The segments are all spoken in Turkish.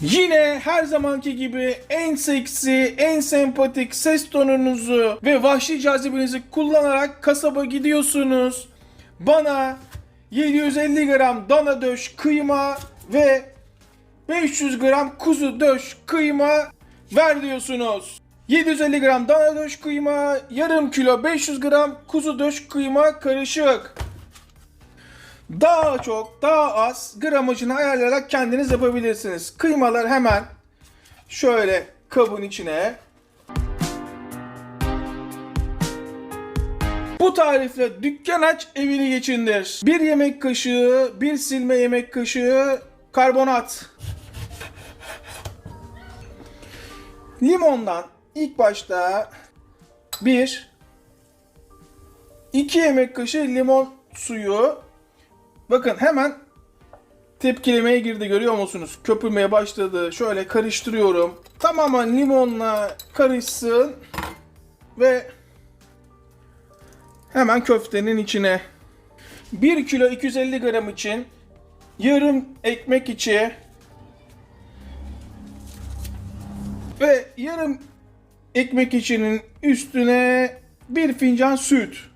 Yine her zamanki gibi en seksi, en sempatik ses tonunuzu ve vahşi cazibenizi kullanarak kasaba gidiyorsunuz. Bana 750 gram dana döş kıyma ve 500 gram kuzu döş kıyma ver diyorsunuz. 750 gram dana döş kıyma, yarım kilo 500 gram kuzu döş kıyma karışık. Daha çok, daha az gramajını ayarlayarak kendiniz yapabilirsiniz. Kıymalar hemen şöyle kabın içine. Bu tarifle dükkan aç evini geçindir. Bir yemek kaşığı, bir silme yemek kaşığı karbonat. Limondan ilk başta bir, iki yemek kaşığı limon suyu. Bakın hemen tepkilemeye girdi görüyor musunuz? Köpürmeye başladı. Şöyle karıştırıyorum. Tamamen limonla karışsın ve hemen köftenin içine 1 kilo 250 gram için yarım ekmek içi ve yarım ekmek içinin üstüne bir fincan süt.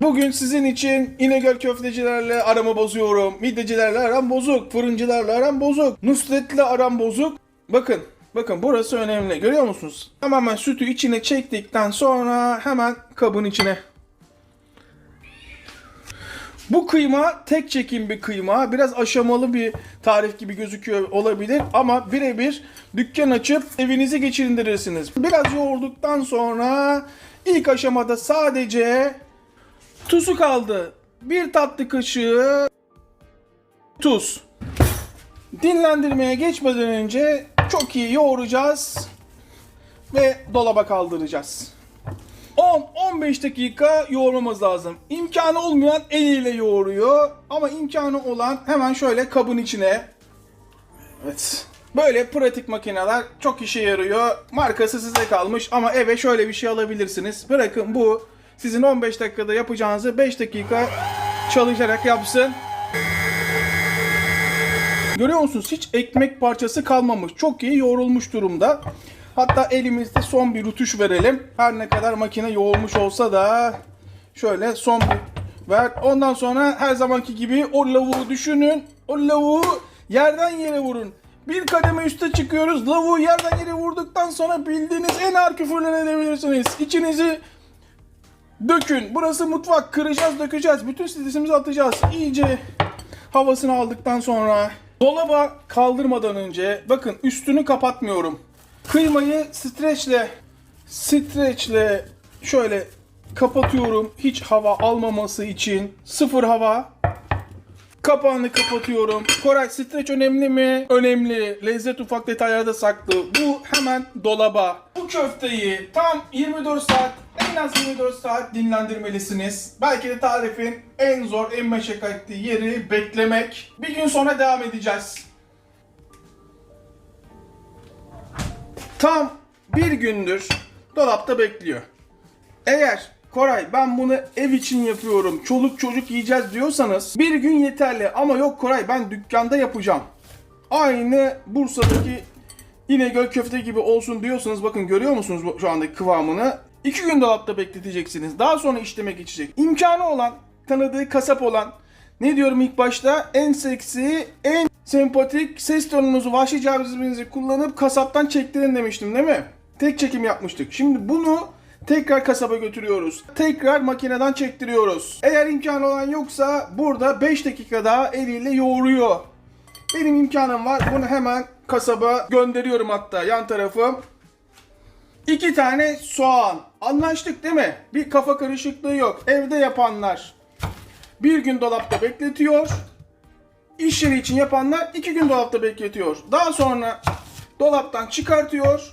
Bugün sizin için İnegöl köftecilerle aramı bozuyorum. Midyecilerle aram bozuk. Fırıncılarla aram bozuk. Nusret'le aram bozuk. Bakın, bakın burası önemli. Görüyor musunuz? Tamamen sütü içine çektikten sonra hemen kabın içine. Bu kıyma tek çekim bir kıyma. Biraz aşamalı bir tarif gibi gözüküyor olabilir ama birebir dükkan açıp evinizi geçindirirsiniz. Biraz yoğurduktan sonra ilk aşamada sadece tuzu kaldı. Bir tatlı kaşığı tuz. Dinlendirmeye geçmeden önce çok iyi yoğuracağız ve dolaba kaldıracağız. 10-15 dakika yoğurmamız lazım. İmkanı olmayan eliyle yoğuruyor ama imkanı olan hemen şöyle kabın içine. Evet. Böyle pratik makineler çok işe yarıyor. Markası size kalmış ama eve şöyle bir şey alabilirsiniz. Bırakın bu sizin 15 dakikada yapacağınızı 5 dakika çalışarak yapsın. Görüyor musunuz? Hiç ekmek parçası kalmamış. Çok iyi yoğrulmuş durumda. Hatta elimizde son bir rutuş verelim. Her ne kadar makine yoğurmuş olsa da şöyle son bir ver. Ondan sonra her zamanki gibi o lavuğu düşünün. O lavuğu yerden yere vurun. Bir kademe üste çıkıyoruz. Lavuğu yerden yere vurduktan sonra bildiğiniz en ağır küfürler edebilirsiniz. İçinizi dökün. Burası mutfak. Kıracağız, dökeceğiz. Bütün stresimizi atacağız. İyice havasını aldıktan sonra dolaba kaldırmadan önce bakın üstünü kapatmıyorum. Kıymayı streçle streçle şöyle kapatıyorum. Hiç hava almaması için. Sıfır hava. Kapağını kapatıyorum. Koray streç önemli mi? Önemli. Lezzet ufak detaylarda saklı. Bu hemen dolaba. Bu köfteyi tam 24 saat en az 24 saat dinlendirmelisiniz. Belki de tarifin en zor, en meşakkatli yeri beklemek. Bir gün sonra devam edeceğiz. Tam bir gündür dolapta bekliyor. Eğer Koray ben bunu ev için yapıyorum, çoluk çocuk yiyeceğiz diyorsanız bir gün yeterli ama yok Koray ben dükkanda yapacağım. Aynı Bursa'daki İnegöl köfte gibi olsun diyorsanız bakın görüyor musunuz şu andaki kıvamını? İki gün dolapta bekleteceksiniz. Daha sonra işleme geçecek. İmkanı olan, tanıdığı kasap olan, ne diyorum ilk başta? En seksi, en sempatik ses tonunuzu, vahşi cevizinizi kullanıp kasaptan çektirin demiştim değil mi? Tek çekim yapmıştık. Şimdi bunu tekrar kasaba götürüyoruz. Tekrar makineden çektiriyoruz. Eğer imkanı olan yoksa burada 5 dakika daha eliyle yoğuruyor. Benim imkanım var. Bunu hemen kasaba gönderiyorum hatta yan tarafı. İki tane soğan. Anlaştık değil mi? Bir kafa karışıklığı yok. Evde yapanlar bir gün dolapta bekletiyor. İş yeri için yapanlar iki gün dolapta bekletiyor. Daha sonra dolaptan çıkartıyor.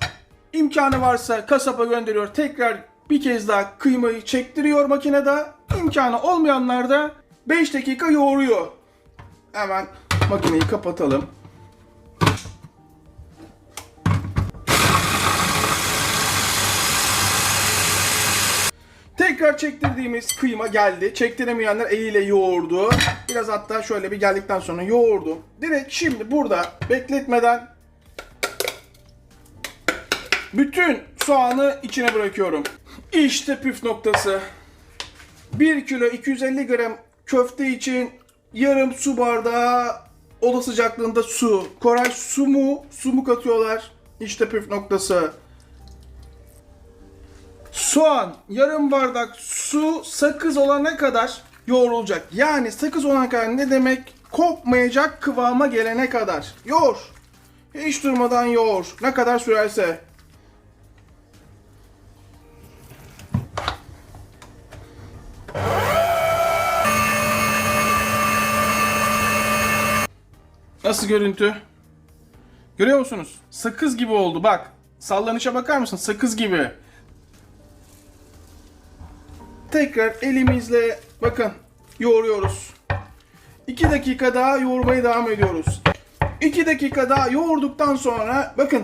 İmkanı varsa kasaba gönderiyor. Tekrar bir kez daha kıymayı çektiriyor makinede. İmkanı olmayanlar da 5 dakika yoğuruyor. Hemen makineyi kapatalım. Tek Tekrar çektirdiğimiz kıyma geldi. Çektiremeyenler eliyle yoğurdu. Biraz hatta şöyle bir geldikten sonra yoğurdu. Direkt şimdi burada bekletmeden bütün soğanı içine bırakıyorum. İşte püf noktası. 1 kilo 250 gram köfte için yarım su bardağı oda sıcaklığında su. Koray su mu? Su mu katıyorlar? İşte püf noktası. Soğan yarım bardak su sakız olana kadar yoğrulacak. Yani sakız olana kadar ne demek? Kopmayacak kıvama gelene kadar. Yoğur. Hiç durmadan yoğur. Ne kadar sürerse. Nasıl görüntü? Görüyor musunuz? Sakız gibi oldu bak. Sallanışa bakar mısın? Sakız gibi. Tekrar elimizle bakın yoğuruyoruz. 2 dakika daha yoğurmaya devam ediyoruz. 2 dakika daha yoğurduktan sonra bakın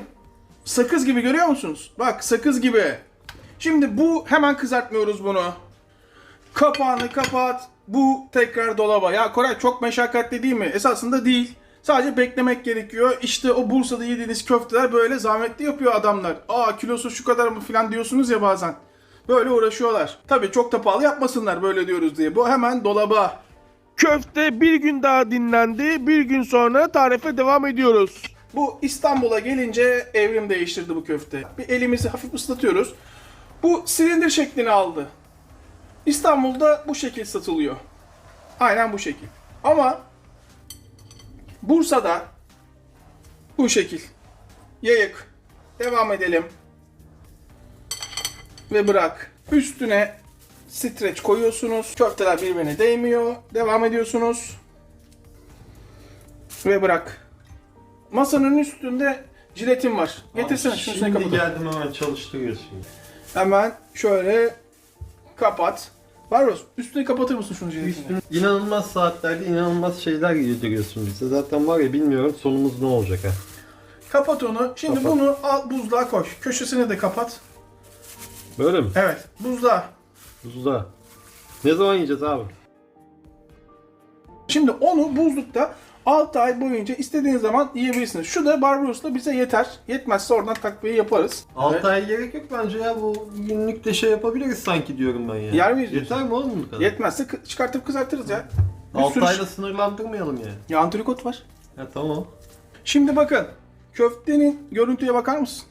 sakız gibi görüyor musunuz? Bak sakız gibi. Şimdi bu hemen kızartmıyoruz bunu. Kapağını kapat. Bu tekrar dolaba. Ya Koray çok meşakkatli değil mi? Esasında değil. Sadece beklemek gerekiyor. İşte o Bursa'da yediğiniz köfteler böyle zahmetli yapıyor adamlar. Aa kilosu şu kadar mı falan diyorsunuz ya bazen. Böyle uğraşıyorlar. Tabii çok da pahalı yapmasınlar böyle diyoruz diye. Bu hemen dolaba. Köfte bir gün daha dinlendi. Bir gün sonra tarife devam ediyoruz. Bu İstanbul'a gelince evrim değiştirdi bu köfte. Bir elimizi hafif ıslatıyoruz. Bu silindir şeklini aldı. İstanbul'da bu şekil satılıyor. Aynen bu şekil. Ama Bursa'da bu şekil. Yayık. Devam edelim. Ve bırak. Üstüne streç koyuyorsunuz. Köfteler birbirine değmiyor. Devam ediyorsunuz. Ve bırak. Masanın üstünde jiletim var. Getirsene şunu sen Şimdi kapatalım. geldim hemen çalıştırıyorsun. Hemen şöyle kapat. Barbaros üstünü kapatır mısın şunu jiletini? İnanılmaz saatlerde inanılmaz şeyler yediriyorsun bize. Zaten var ya bilmiyorum sonumuz ne olacak ha. Kapat onu. Şimdi Kapat. bunu al buzluğa koy. Köşesini de kapat. Böyle mi? Evet buzluğa. Buzda. Ne zaman yiyeceğiz abi? Şimdi onu buzlukta 6 ay boyunca istediğiniz zaman yiyebilirsiniz. Şu da Barbaros'ta bize yeter. Yetmezse oradan takviye yaparız. 6 ay gerek yok bence ya bu günlük de şey yapabiliriz sanki diyorum ben ya. Yer miyiz? Yeter mi oğlum bu kadar? Yetmezse kı- çıkartıp kızartırız ya. Bir 6 sürü ayda sınırlandırmayalım ya. Ya antrikot var. Ya tamam. Şimdi bakın. Köftenin görüntüye bakar mısın?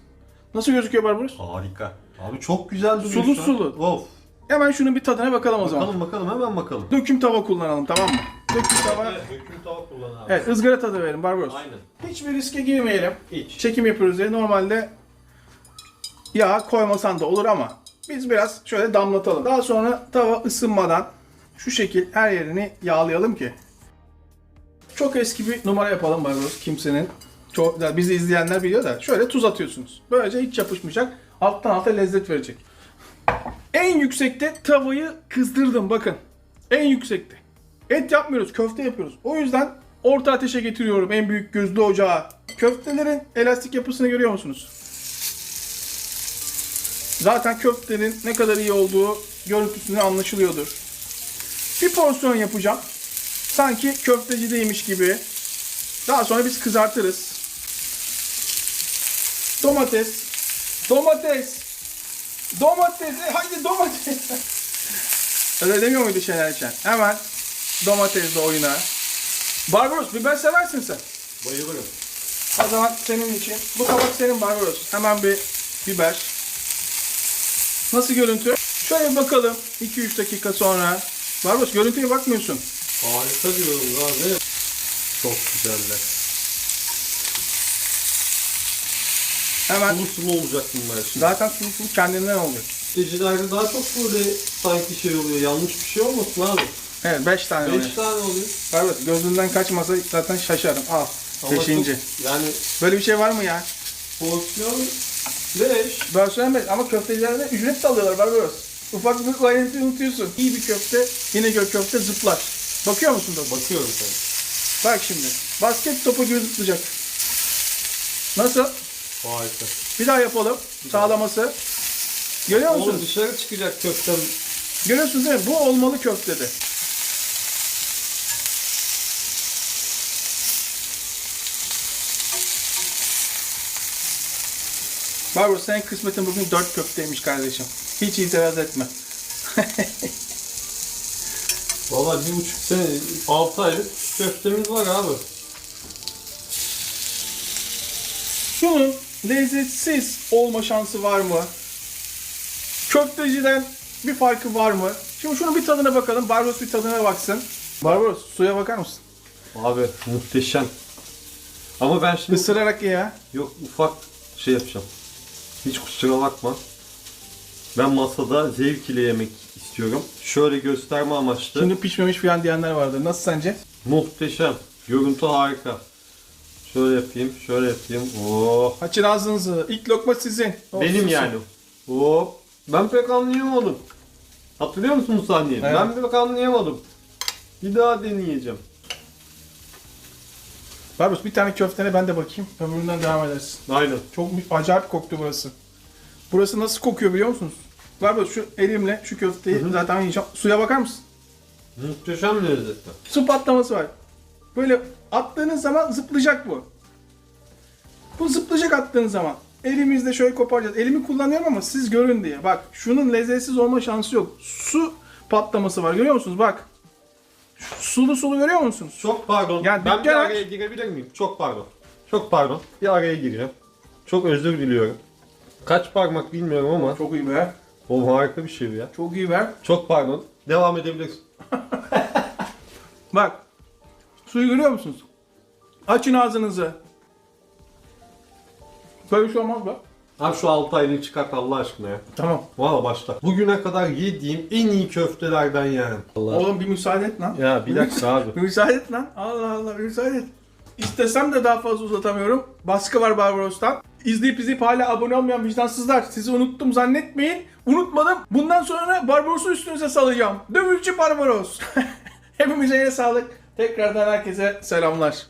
Nasıl gözüküyor Barbaros? Harika. Abi çok güzel duruyor Sulu şu an. sulu. Of. Hemen şunun bir tadına bakalım o zaman. Bakalım bakalım hemen bakalım. Döküm tava kullanalım tamam mı? Döküm tava. döküm tava kullan abi. Evet ızgara tadı verin Barbaros. Aynen. Hiçbir riske girmeyelim. Hiç. Çekim yapıyoruz diye normalde yağ koymasan da olur ama biz biraz şöyle damlatalım. Daha sonra tava ısınmadan şu şekil her yerini yağlayalım ki. Çok eski bir numara yapalım Barbaros kimsenin. Çok, ya bizi izleyenler biliyor da şöyle tuz atıyorsunuz. Böylece hiç yapışmayacak. Alttan alta lezzet verecek. En yüksekte tavayı kızdırdım bakın. En yüksekte. Et yapmıyoruz, köfte yapıyoruz. O yüzden orta ateşe getiriyorum en büyük gözlü ocağa. Köftelerin elastik yapısını görüyor musunuz? Zaten köftenin ne kadar iyi olduğu görüntüsüne anlaşılıyordur. Bir porsiyon yapacağım. Sanki köftecideymiş gibi. Daha sonra biz kızartırız. Domates. Domates. Domates. E, Haydi domates. Öyle demiyor muydu şeyler için? Hemen domatesle oyuna. Barbaros biber seversin sen. Bayılırım. O zaman senin için. Bu tabak senin Barbaros. Hemen bir biber. Nasıl görüntü? Şöyle bir bakalım 2-3 dakika sonra. Barbaros görüntüye bakmıyorsun. Harika diyorum abi. Çok güzeller. Hemen Sulu sulu olacak bunlar şimdi. zaten sulu sulu kendinden oluyor. Köftecilerde daha çok böyle sanki şey oluyor. Yanlış bir şey olmasın abi. Evet 5 tane oluyor. 5 tane oluyor. Barbaros gözünden kaçmasa zaten şaşarım. Al. Ama Beşinci. çok- yani Böyle bir şey var mı ya? porsiyon 5. Ben söylemedim ama köftecilerde ücret de alıyorlar Barbaros. Ufak bir ayrıntıyı unutuyorsun. İyi bir köfte, yine gök köfte zıplar. Bakıyor musun dostum? Bakıyorum sen. Bak şimdi. Basket topu gibi zıplayacak. Nasıl? Harika. Bir daha yapalım. Sağlaması. Görüyor Oğlum musunuz? dışarı çıkacak köftem. Görüyorsunuz değil mi? Bu olmalı köftede. Barbaros senin kısmetin bugün dört köfteymiş kardeşim. Hiç itiraz etme. Valla bir buçuk sene, 6 aylık köftemiz var abi. Şunun lezzetsiz olma şansı var mı? Köfteciden bir farkı var mı? Şimdi şunun bir tadına bakalım. Barbaros bir tadına baksın. Barbaros suya bakar mısın? Abi muhteşem. Ama ben şimdi Isırarak ye ya. yok ufak şey yapacağım. Hiç kusura bakma. Ben masada zevk ile yemek istiyorum. Şöyle gösterme amaçlı. Şimdi pişmemiş falan diyenler vardır. Nasıl sence? Muhteşem. Görüntü harika. Şöyle yapayım, şöyle yapayım. Oh. Açın ağzınızı. İlk lokma sizin. Oh, Benim yani. Hop. Ben pek anlayamadım. Hatırlıyor musun bu sahneyi? Evet. Ben pek anlayamadım. Bir daha deneyeceğim. Barbaros bir tane köftene ben de bakayım. Ömründen devam edersin. Aynen. Çok acayip koktu burası. Burası nasıl kokuyor biliyor musunuz? Barbaros şu elimle şu köfteyi zaten yiyeceğim. Suya bakar mısın? Muhteşem lezzetli. Su patlaması var. Böyle attığınız zaman zıplayacak bu. Bu zıplayacak attığınız zaman. Elimizde şöyle koparacağız. Elimi kullanıyorum ama siz görün diye. Bak şunun lezzetsiz olma şansı yok. Su patlaması var. Görüyor musunuz? Bak. Sulu sulu görüyor musunuz? Çok pardon. Yani ben bir araya girebilir miyim? Çok pardon. Çok pardon. Bir araya gireceğim. Çok özür diliyorum. Kaç parmak bilmiyorum ama Çok iyi be. o harika bir şey bu ya. Çok iyi be. Çok pardon. Devam edebilirsin. Bak. Suyu görüyor musunuz? Açın ağzınızı. Böyle bir şey olmaz be. Abi şu 6 aylığı çıkart Allah aşkına ya. Tamam. Valla başla. Bugüne kadar yediğim en iyi köftelerden yani. Allah. Oğlum bir müsaade et lan. Ya bir dakika abi. Bir müsaade et lan. Allah Allah bir müsaade et. İstesem de daha fazla uzatamıyorum. Baskı var Barbaros'tan. İzleyip izleyip hala abone olmayan vicdansızlar. Sizi unuttum zannetmeyin. Unutmadım. Bundan sonra Barbaros'u üstünüze salacağım. Dövülçü Barbaros. Hepimize yine sağlık. Tekrardan herkese selamlar.